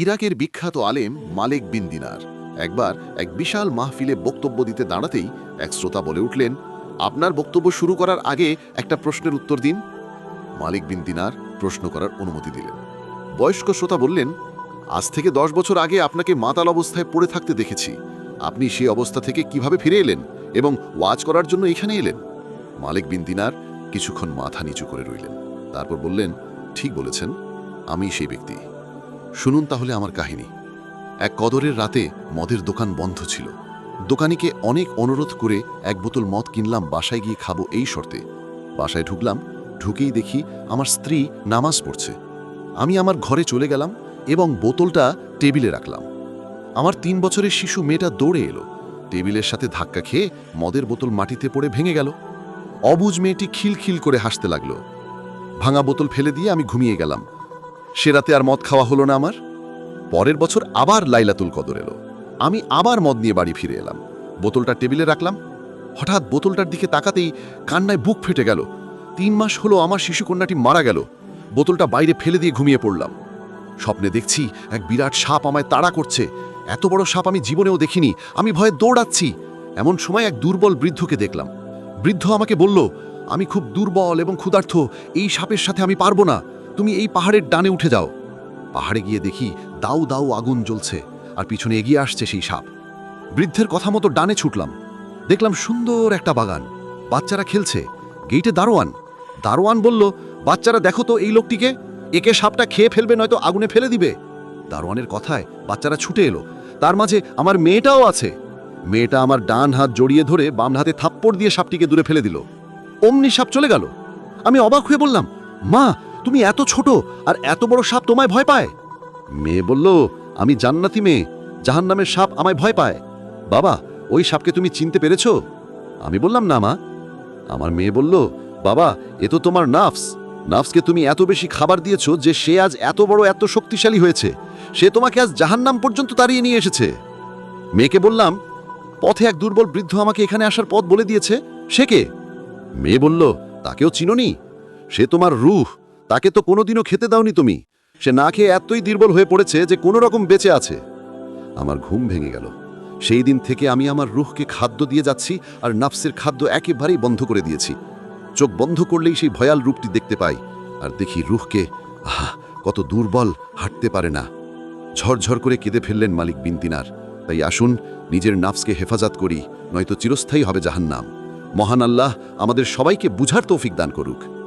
ইরাকের বিখ্যাত আলেম মালেক বিন দিনার। একবার এক বিশাল মাহফিলে বক্তব্য দিতে দাঁড়াতেই এক শ্রোতা বলে উঠলেন, আপনার বক্তব্য শুরু করার আগে একটা প্রশ্নের উত্তর দিন। মালিক বিন দিনার প্রশ্ন করার অনুমতি দিলেন। বয়স্ক শ্রোতা বললেন, আজ থেকে দশ বছর আগে আপনাকে মাতাল অবস্থায় পড়ে থাকতে দেখেছি। আপনি সেই অবস্থা থেকে কীভাবে ফিরে এলেন এবং ওয়াজ করার জন্য এখানে এলেন? মালিক বিন দিনার কিছুক্ষণ মাথা নিচু করে রইলেন। তারপর বললেন, ঠিক বলেছেন, আমি সেই ব্যক্তি। শুনুন তাহলে আমার কাহিনী। এক কদরের রাতে মদের দোকান বন্ধ ছিল। দোকানিকে অনেক অনুরোধ করে এক বোতল মদ কিনলাম, বাসায় গিয়ে খাব এই শর্তে। বাসায় ঢুকলাম, ঢুকেই দেখি আমার স্ত্রী নামাজ পড়ছে। আমি আমার ঘরে চলে গেলাম এবং বোতলটা টেবিলে রাখলাম। আমার তিন বছরের শিশু মেয়েটা দৌড়ে এলো। টেবিলের সাথে ধাক্কা খেয়ে মদের বোতল মাটিতে পড়ে ভেঙে গেল। অবুজ মেয়েটি খিলখিল করে হাসতে লাগল। ভাঙা বোতল ফেলে দিয়ে আমি ঘুমিয়ে গেলাম। সে রাতে আর মদ খাওয়া হলো না আমার। পরের বছর আবার লাইলাতুল কদর এলো। আমি আবার মদ নিয়ে বাড়ি ফিরে এলাম। বোতলটা টেবিলে রাখলাম। হঠাৎ বোতলটার দিকে তাকাতেই কান্নায় বুক ফেটে গেল। তিন মাস হলো আমার শিশুকন্যাটি মারা গেল। বোতলটা বাইরে ফেলে দিয়ে ঘুমিয়ে পড়লাম। স্বপ্নে দেখছি এক বিরাট সাপ আমায় তাড়া করছে। এত বড় সাপ আমি জীবনেও দেখিনি। আমি ভয়ে দৌড়াচ্ছি। এমন সময় এক দুর্বল বৃদ্ধকে দেখলাম। বৃদ্ধ আমাকে বলল, আমি খুব দুর্বল এবং ক্ষুধার্থ। এই সাপের সাথে আমি পারব না। তুমি এই পাহাড়ের ডানে উঠে যাও। পাহাড়ে গিয়ে দেখি দাউ দাউ আগুন জ্বলছে আর পিছনে এগিয়ে আসছে সেই সাপ। বৃদ্ধের কথা মতো ডানে ছুটলাম। দেখলাম সুন্দর একটা বাগান। বাচ্চারা খেলছে। গেইটে দারোয়ান। দারোয়ান বলল, বাচ্চারা, দেখো তো এই লোকটিকে। একে সাপটা খেয়ে ফেলবে, নয়তো আগুনে ফেলে দিবে। দারোয়ানের কথায় বাচ্চারা ছুটে এলো। তার মাঝে আমার মেয়েটাও আছে। মেয়েটা আমার ডান হাত জড়িয়ে ধরে বাম হাতে থাপ্পড় দিয়ে সাপটিকে দূরে ফেলে দিল। অমনি সাপ চলে গেল। আমি অবাক হয়ে বললাম, মা তুমি এত ছোট আর এত বড় সাপ তোমায় ভয় পায়? মেয়ে বলল, আমি জান্নাতি মেয়ে, জাহান্নামের সাপ আমায় ভয় পায়। বাবা, ওই সাপকে তুমি চিনতে পেরেছ? আমি বললাম, না মা। আমার মেয়ে বলল, বাবা, এ তো তোমার নাফস। নাফসকে তুমি এত বেশি খাবার দিয়েছ যে সে আজ এত বড়, এত শক্তিশালী হয়েছে। সে তোমাকে আজ জাহান্নাম পর্যন্ত তাড়িয়ে নিয়ে এসেছে। মেয়েকে বললাম, পথে এক দুর্বল বৃদ্ধ আমাকে এখানে আসার পথ বলে দিয়েছে। সে কে? মেয়ে বলল, তাকেও চিনোনি। সে তোমার রুহ। তাকে তো কোনোদিনও খেতে দাওনি তুমি। সে না খেয়ে এতই দুর্বল হয়ে পড়েছে যে কোনো রকম বেঁচে আছে। আমার ঘুম ভেঙে গেল। সেই দিন থেকে আমি আমার রুহকে খাদ্য দিয়ে যাচ্ছি আর নাফসের খাদ্য একেবারেই বন্ধ করে দিয়েছি। চোখ বন্ধ করলেই সেই ভয়াল রূপটি দেখতে পাই আর দেখি রুহকে, আহা, কত দুর্বল, হাঁটতে পারে না। ঝরঝর করে কেঁদে ফেললেন মালিক বিন দিনার। তাই আসুন, নিজের নাফসকে হেফাজত করি, নয়তো চিরস্থায়ী হবে জাহান্নাম। মহান আল্লাহ আমাদের সবাইকে বুঝার তৌফিক দান করুক।